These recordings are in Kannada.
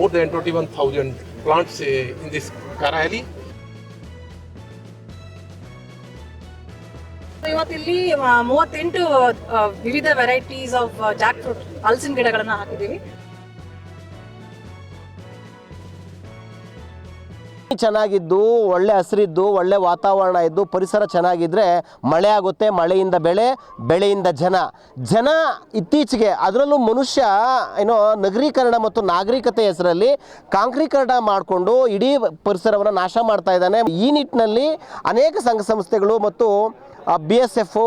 more than 21,000 plants uh, in this Karahali. ಇವತ್ತಿಲ್ಲಿ ಮೂವತ್ತೆಂಟು ವಿವಿಧ ವೆರೈಟೀಸ್ ಆಫ್ ಜಾಕ್ ಫ್ರೂಟ್ ಹಲಸಿನ ಗಿಡಗಳನ್ನ ಹಾಕಿದ್ದೀವಿ ಚೆನ್ನಾಗಿದ್ದು, ಒಳ್ಳೆ ಹಸಿರಿದ್ದು, ಒಳ್ಳೆ ವಾತಾವರಣ ಇದ್ದು, ಪರಿಸರ ಚೆನ್ನಾಗಿದ್ರೆ ಮಳೆ ಆಗುತ್ತೆ, ಮಳೆಯಿಂದ ಬೆಳೆ, ಬೆಳೆಯಿಂದ ಜನ. ಜನ ಇತ್ತೀಚೆಗೆ ಅದರಲ್ಲೂ ಮನುಷ್ಯ, ಏನೋ ನಗರೀಕರಣ ಮತ್ತು ನಾಗರಿಕತೆ ಹೆಸರಲ್ಲಿ ಕಾಂಕ್ರೀಕರಣ ಮಾಡಿಕೊಂಡು ಇಡೀ ಪರಿಸರವನ್ನು ನಾಶ ಮಾಡ್ತಾ ಇದ್ದಾನೆ. ಈ ನಿಟ್ಟಿನಲ್ಲಿ ಅನೇಕ ಸಂಘ ಸಂಸ್ಥೆಗಳು ಮತ್ತು ಬಿ ಎಸ್ ಎಫು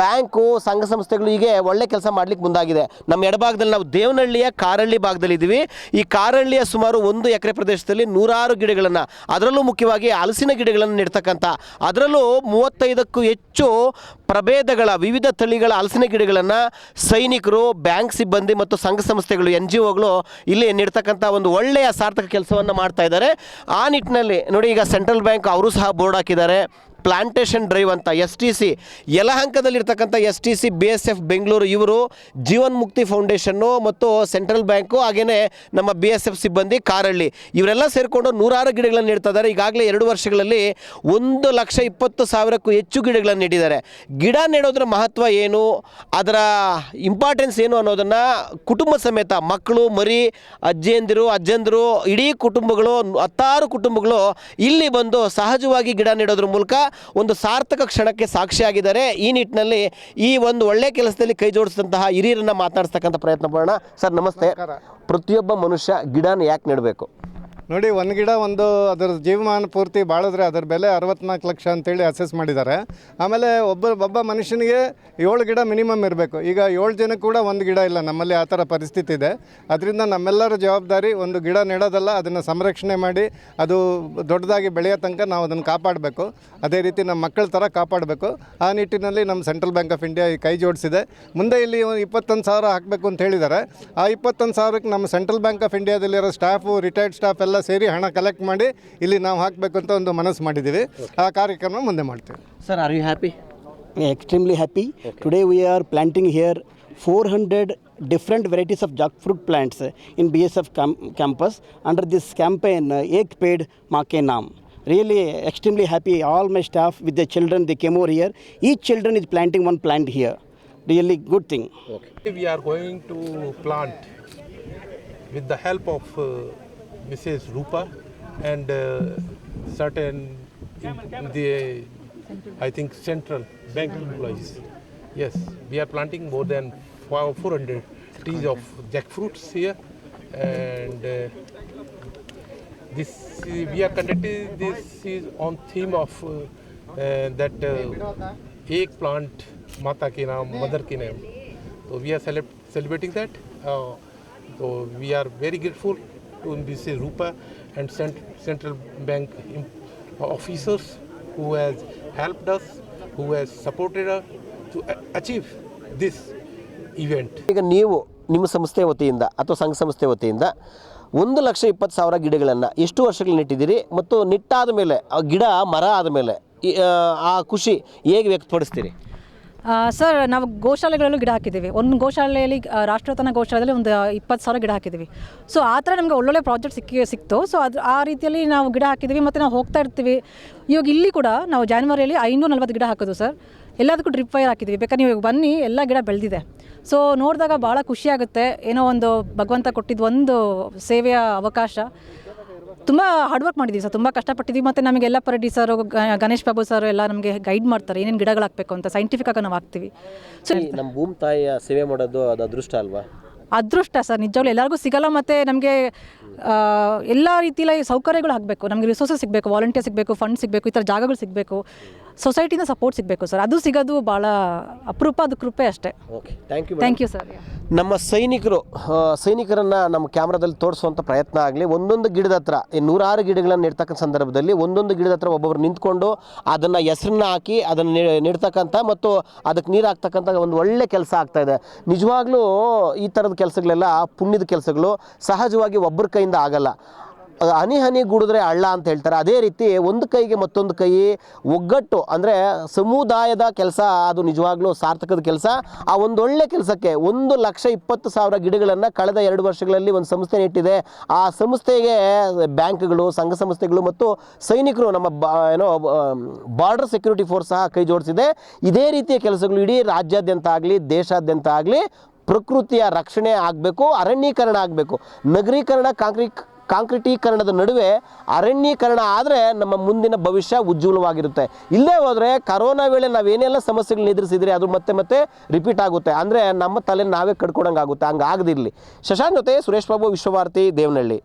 ಬ್ಯಾಂಕು, ಸಂಘ ಸಂಸ್ಥೆಗಳು ಹೀಗೆ ಒಳ್ಳೆ ಕೆಲಸ ಮಾಡ್ಲಿಕ್ಕೆ ಮುಂದಾಗಿದೆ. ನಮ್ಮ ಎಡಭಾಗದಲ್ಲಿ ನಾವು ದೇವನಹಳ್ಳಿಯ ಕಾರಳ್ಳಿ ಭಾಗದಲ್ಲಿ ಇದ್ದೀವಿ ಈ ಕಾರಳ್ಳಿಯ ಸುಮಾರು ಒಂದು ಎಕರೆ ಪ್ರದೇಶದಲ್ಲಿ ನೂರಾರು ಗಿಡಗಳನ್ನು, ಅದರಲ್ಲೂ ಮುಖ್ಯವಾಗಿ ಹಲಸಿನ ಗಿಡಗಳನ್ನು ನೆಡ್ತಕ್ಕಂಥ ಅದರಲ್ಲೂ ಮೂವತ್ತೈದಕ್ಕೂ ಹೆಚ್ಚು ಪ್ರಭೇದಗಳ, ವಿವಿಧ ತಳಿಗಳ ಹಲಸಿನ ಗಿಡಗಳನ್ನು ಸೈನಿಕರು, ಬ್ಯಾಂಕ್ ಸಿಬ್ಬಂದಿ ಮತ್ತು ಸಂಘ ಸಂಸ್ಥೆಗಳು, ಎನ್ ಜಿ ಒಗಳು ಇಲ್ಲಿ ನೀಡ್ತಕ್ಕಂಥ ಒಂದು ಒಳ್ಳೆಯ ಸಾರ್ಥಕ ಕೆಲಸವನ್ನು ಮಾಡ್ತಾ ಇದ್ದಾರೆ. ಆ ನಿಟ್ಟಿನಲ್ಲಿ ನೋಡಿ ಈಗ ಸೆಂಟ್ರಲ್ ಬ್ಯಾಂಕ್ ಅವರು ಸಹ ಬೋರ್ಡ್ ಹಾಕಿದ್ದಾರೆ. ಪ್ಲಾಂಟೇಶನ್ ಡ್ರೈವ್ ಅಂತ S T C ಯಲಹಂಕದಲ್ಲಿರ್ತಕ್ಕಂಥ S T C, B S F, Bengaluru ಇವರು ಜೀವನ್ ಮುಕ್ತಿ ಫೌಂಡೇಶನ್ನು ಮತ್ತು ಸೆಂಟ್ರಲ್ ಬ್ಯಾಂಕು ಹಾಗೆಯೇ ನಮ್ಮ ಬಿ ಎಸ್ ಎಫ್ ಸಿಬ್ಬಂದಿ ಕಾರಳ್ಳಿ. ಇವರೆಲ್ಲ ಸೇರಿಕೊಂಡು ನೂರಾರು ಗಿಡಗಳನ್ನು ನೆಡ್ತಾ ಇದ್ದಾರೆ. ಈಗಾಗಲೇ ಎರಡು ವರ್ಷಗಳಲ್ಲಿ ಒಂದು ಲಕ್ಷ ಇಪ್ಪತ್ತು ಸಾವಿರಕ್ಕೂ ಹೆಚ್ಚು ಗಿಡಗಳನ್ನು ನೀಡಿದ್ದಾರೆ ಗಿಡ ನೆಡೋದ್ರ ಮಹತ್ವ ಏನು? ಅದರ ಇಂಪಾರ್ಟೆನ್ಸ್ ಏನು ಅನ್ನೋದನ್ನು ಕುಟುಂಬ ಸಮೇತ ಮಕ್ಕಳು, ಮರಿ, ಅಜ್ಜಿಯಂದಿರು, ಅಜ್ಜಂದಿರು, ಇಡೀ ಕುಟುಂಬಗಳು, ಹತ್ತಾರು ಕುಟುಂಬಗಳು ಇಲ್ಲಿ ಬಂದು ಸಹಜವಾಗಿ ಗಿಡ ನೆಡೋದ್ರ ಮೂಲಕ ಒಂದು ಸಾರ್ಥಕ ಕ್ಷಣಕ್ಕೆ ಸಾಕ್ಷಿಯಾಗಿದ್ದಾರೆ. ಈ ನಿಟ್ಟಿನಲ್ಲಿ ಈ ಒಂದು ಒಳ್ಳೆ ಕೆಲಸದಲ್ಲಿ ಕೈ ಜೋಡಿಸಿದಂತಹ ಹಿರಿಯರನ್ನ ಮಾತನಾಡಿಸ್ತಕ್ಕಂಥ ಪ್ರಯತ್ನ ಮಾಡೋಣ. ಸರ್ ನಮಸ್ತೆ. ಪ್ರತಿಯೊಬ್ಬ ಮನುಷ್ಯ ಗಿಡನ ಯಾಕೆ ನೆಡಬೇಕು? ನೋಡಿ, ಒಂದು ಗಿಡ, ಒಂದು ಅದರ ಜೀವಮಾನ ಪೂರ್ತಿ ಬಾಳಿದ್ರೆ ಅದರ ಬೆಲೆ ಅರವತ್ನಾಲ್ಕು ಲಕ್ಷ ಅಂತೇಳಿ ಅಸೆಸ್ ಮಾಡಿದ್ದಾರೆ. ಆಮೇಲೆ ಒಬ್ಬ ಒಬ್ಬ ಮನುಷ್ಯನಿಗೆ ಏಳು ಗಿಡ ಮಿನಿಮಮ್ ಇರಬೇಕು. ಈಗ ಏಳು ಜನ ಕೂಡ ಒಂದು ಗಿಡ ಇಲ್ಲ, ನಮ್ಮಲ್ಲಿ ಆ ಥರ ಪರಿಸ್ಥಿತಿ ಇದೆ. ಅದರಿಂದ ನಮ್ಮೆಲ್ಲರ ಜವಾಬ್ದಾರಿ ಒಂದು ಗಿಡ ನೆಡೋದಲ್ಲ, ಅದನ್ನು ಸಂರಕ್ಷಣೆ ಮಾಡಿ, ಅದು ದೊಡ್ಡದಾಗಿ ಬೆಳೆಯೋ ತನಕ ನಾವು ಅದನ್ನು ಕಾಪಾಡಬೇಕು. ಅದೇ ರೀತಿ ನಮ್ಮ ಮಕ್ಕಳ ಥರ ಕಾಪಾಡಬೇಕು. ಆ ನಿಟ್ಟಿನಲ್ಲಿ ನಮ್ಮ ಸೆಂಟ್ರಲ್ ಬ್ಯಾಂಕ್ ಆಫ್ ಇಂಡಿಯಾ ಕೈ ಜೋಡಿಸಿದೆ. ಮುಂದೆ ಇಲ್ಲಿ ಇಪ್ಪತ್ತೊಂದು ಸಾವಿರ ಹಾಕಬೇಕು ಅಂತ ಹೇಳಿದ್ದಾರೆ. ಆ ಇಪ್ಪತ್ತೊಂದು ಸಾವಿರಕ್ಕೆ ನಮ್ಮ ಸೆಂಟ್ರಲ್ ಬ್ಯಾಂಕ್ ಆಫ್ ಇಂಡಿಯಾದಲ್ಲಿರೋ ಸ್ಟಾಫು, ರಿಟೈರ್ಡ್ ಸ್ಟಾಫ್ ಎಲ್ಲ ಸೇರಿ ಹಣ ಕಲೆಕ್ಟ್ ಮಾಡಿ ಇಲ್ಲಿ ನಾವು ಹಾಕಬೇಕು ಅಂತ ಒಂದು ಮನಸ್ಸು ಮಾಡಿದ್ದೀವಿ. ಆ ಕಾರ್ಯಕ್ರಮ ಮುಂದೆ ಮಾಡ್ತೇವೆ. Sir are you happy extremely happy today we are planting here four hundred different varieties of jackfruit plants in B campus under this campaign Ek Ped Maa Ke Naam really extremely happy all my staff with the children the came over here ಈ children is planting one plant here really good thing we are going to plant with the help of Mrs. Rupa and uh, certain in the I think central bank employees. Yes, we are planting more than 400 trees of jackfruits here, and uh, this we are conducting this is on theme of uh, uh, that uh, ke naam mother ke name so we are that uh, so we are very grateful to MBC Rupa and cent- central bank officers who has helped us who has supported us to achieve this event. ಈಗ ನೀವು ನಿಮ್ಮ ಸಂಸ್ಥೆ ವತಿಯಿಂದ ಅಥವಾ ಸಂಘ ಸಂಸ್ಥೆ ವತಿಯಿಂದ ಒಂದು ಲಕ್ಷ ಇಪ್ಪತ್ತು ಸಾವಿರ ಗಿಡಗಳನ್ನು ಎಷ್ಟು ವರ್ಷಗಳು ನೆಟ್ಟಿದ್ದೀರಿ ಮತ್ತು ನೆಟ್ಟಾದ ಮೇಲೆ ಆ ಗಿಡ ಮರ ಆದ ಮೇಲೆ ಆ, ಆ ಖುಷಿ ಹೇಗೆ ವ್ಯಕ್ತಪಡಿಸ್ತೀರಿ? ಸರ್, ನಾವು ಗೋಶಾಲೆಗಳಲ್ಲೂ ಗಿಡ ಹಾಕಿದ್ದೀವಿ. ಒಂದು ಗೋಶಾಲೆಯಲ್ಲಿ ರಾಷ್ಟ್ರೋತ್ತನ ಗೋಶಾಲೆಯಲ್ಲಿ ಒಂದು ಇಪ್ಪತ್ತು ಸಾವಿರ ಗಿಡ ಹಾಕಿದ್ದೀವಿ. ಸೊ ಆ ಥರ ನಮಗೆ ಒಳ್ಳೊಳ್ಳೆ ಪ್ರಾಜೆಕ್ಟ್ ಸಿಕ್ಕಿ, ಸಿಕ್ತು. ಸೊ ಅದು, ಆ ರೀತಿಯಲ್ಲಿ ನಾವು ಗಿಡ ಹಾಕಿದ್ದೀವಿ ಮತ್ತು ನಾವು ಹೋಗ್ತಾ ಇರ್ತೀವಿ. ಇವಾಗ ಇಲ್ಲಿ ಕೂಡ ನಾವು ಜಾನ್ವರಿಯಲ್ಲಿ ಐನೂರ ನಲ್ವತ್ತು ಗಿಡ ಹಾಕೋದು, ಸರ್. ಎಲ್ಲದಕ್ಕೂ ಡ್ರಿಪ್ ವೈರ್ ಹಾಕಿದ್ದೀವಿ. ಬೇಕಾದ್ರೆ ನೀವು ಇವಾಗ ಬನ್ನಿ, ಎಲ್ಲ ಗಿಡ ಬೆಳೆದಿದೆ. ಸೊ ನೋಡಿದಾಗ ಭಾಳ ಖುಷಿಯಾಗುತ್ತೆ ಏನೋ ಒಂದು ಭಗವಂತ ಕೊಟ್ಟಿದ್ದು ಒಂದು ಸೇವೆಯ ಅವಕಾಶ. ತುಂಬ ಹಾರ್ಡ್ ವರ್ಕ್ ಮಾಡಿದ್ದೀವಿ ಸರ್ ತುಂಬ ಕಷ್ಟಪಟ್ಟಿದ್ದೀವಿ ಮತ್ತು ನಮಗೆ ಎಲ್ಲ ಪರಡಿ ಸರ್ ಗಣೇಶ್ ಬಾಬು ಸರ್ ಎಲ್ಲ ನಮಗೆ ಗೈಡ್ ಮಾಡ್ತಾರೆ ಏನೇನು ಗಿಡಗಳು ಹಾಕಬೇಕು ಅಂತ ಸೈಂಟಿಫಿಕ್ ಆಗಿ ನಾವು ಹಾಕ್ತೀವಿ. ಸೊ ನಮ್ಮ ಭೂಮಿ ತಾಯಿಯ ಸೇವೆ ಮಾಡೋದು ಅದು ಅದೃಷ್ಟ ಅಲ್ವಾ? ಅದೃಷ್ಟ ಸರ್ ನಿಜವಾಗ್ಲೂ ಎಲ್ಲರಿಗೂ ಸಿಗಲ್ಲ ಮತ್ತು ನಮಗೆ ಎಲ್ಲ ರೀತಿಯ ಸೌಕರ್ಯಗಳು ಆಗಬೇಕು. ನಮಗೆ ರಿಸೋರ್ಸಸ್ ಸಿಗಬೇಕು ವಾಲಂಟಿಯರ್ ಸಿಗಬೇಕು ಫಂಡ್ ಸಿಗಬೇಕು ಈ ಥರ ಜಾಗಗಳು ಸಿಗಬೇಕು. ಸೊಸೈಟಿನ ಸಪೋರ್ಟ್ ಸಿಗಬೇಕು ಸರ್ ಅದು ಸಿಗೋದು ಭಾಳ ಅಪರೂಪ ಅದು ಕೃಪೆ ಅಷ್ಟೇ. Okay thank you thank you sir ನಮ್ಮ ಸೈನಿಕರು ಸೈನಿಕರನ್ನು ನಮ್ಮ ಕ್ಯಾಮ್ರಾದಲ್ಲಿ ತೋರಿಸುವಂಥ ಪ್ರಯತ್ನ ಆಗಲಿ ಒಂದೊಂದು ಗಿಡದ ಹತ್ರ ಈ ನೂರಾರು ಗಿಡಗಳನ್ನು ನೆಡ್ತಕ್ಕಂಥ ಸಂದರ್ಭದಲ್ಲಿ ಒಂದೊಂದು ಗಿಡದ ಹತ್ರ ಒಬ್ಬೊಬ್ರು ನಿಂತ್ಕೊಂಡು ಅದನ್ನು ಹೆಸರನ್ನ ಹಾಕಿ ಅದನ್ನು ನೀಡ್ತಕ್ಕಂಥ ನೆಡ್ತಕ್ಕಂಥ ಮತ್ತು ಅದಕ್ಕೆ ನೀರು ಹಾಕ್ತಕ್ಕಂಥ ಒಂದು ಒಳ್ಳೆ ಕೆಲಸ ಆಗ್ತಾ ಇದೆ. ನಿಜವಾಗ್ಲೂ ಈ ಥರದ ಕೆಲಸಗಳೆಲ್ಲ ಪುಣ್ಯದ ಕೆಲಸಗಳು. ಸಹಜವಾಗಿ ಒಬ್ಬರ ಕೈಯಿಂದ ಆಗಲ್ಲ. ಅಹ್, ಹನಿ ಹನಿ ಗುಡಿದ್ರೆ ಹಳ್ಳ ಅಂತ ಹೇಳ್ತಾರೆ. ಅದೇ ರೀತಿ ಒಂದು ಕೈಗೆ ಮತ್ತೊಂದು ಕೈ ಒಗ್ಗಟ್ಟು ಅಂದರೆ ಸಮುದಾಯದ ಕೆಲಸ ಅದು ನಿಜವಾಗ್ಲೂ ಸಾರ್ಥಕದ ಕೆಲಸ. ಆ ಒಂದೊಳ್ಳೆ ಕೆಲಸಕ್ಕೆ ಒಂದು ಲಕ್ಷ ಇಪ್ಪತ್ತು ಸಾವಿರ ಗಿಡಗಳನ್ನು ಕಳೆದ ಎರಡು ವರ್ಷಗಳಲ್ಲಿ ಒಂದು ಸಂಸ್ಥೆ ಇಟ್ಟಿದೆ. ಆ ಸಂಸ್ಥೆಗೆ ಬ್ಯಾಂಕ್ಗಳು ಸಂಘ ಸಂಸ್ಥೆಗಳು ಮತ್ತು ಸೈನಿಕರು ನಮ್ಮ ಬಾ ಏನೋ ಬಾರ್ಡರ್ ಸೆಕ್ಯೂರಿಟಿ ಫೋರ್ಸ್ ಸಹ ಕೈ ಜೋಡಿಸಿದೆ. ಇದೇ ರೀತಿಯ ಕೆಲಸಗಳು ಇಡೀ ರಾಜ್ಯಾದ್ಯಂತ ಆಗಲಿ ದೇಶಾದ್ಯಂತ ಆಗಲಿ ಪ್ರಕೃತಿಯ ರಕ್ಷಣೆ ಆಗಬೇಕು, ಅರಣ್ಯೀಕರಣ ಆಗಬೇಕು. ನಗರೀಕರಣ ಕಾಂಕ್ರೀ ಕಾಂಕ್ರೀಟೀಕರಣದ ನಡುವೆ ಅರಣ್ಯೀಕರಣ ಆದರೆ ನಮ್ಮ ಮುಂದಿನ ಭವಿಷ್ಯ ಉಜ್ವಲವಾಗಿರುತ್ತೆ. ಇಲ್ಲೇ ಹೋದರೆ ಕರೋನಾ ವೇಳೆ ನಾವೇನೆಲ್ಲ ಸಮಸ್ಯೆಗಳನ್ನ ಎದುರಿಸಿದ್ರೆ ಅದು ಮತ್ತೆ ಮತ್ತೆ ರಿಪೀಟ್ ಆಗುತ್ತೆ. ಅಂದರೆ ನಮ್ಮ ತಲೆ ನಾವೇ ಕಡ್ಕೊಡಂಗೆ ಆಗುತ್ತೆ ಹಂಗೆ ಆಗದಿರಲಿ ಶಶಾಂಕ್ ಜೊತೆ ಸುರೇಶ್ ಬಾಬು, ವಿಶ್ವಭಾರತಿ, ದೇವನಹಳ್ಳಿ.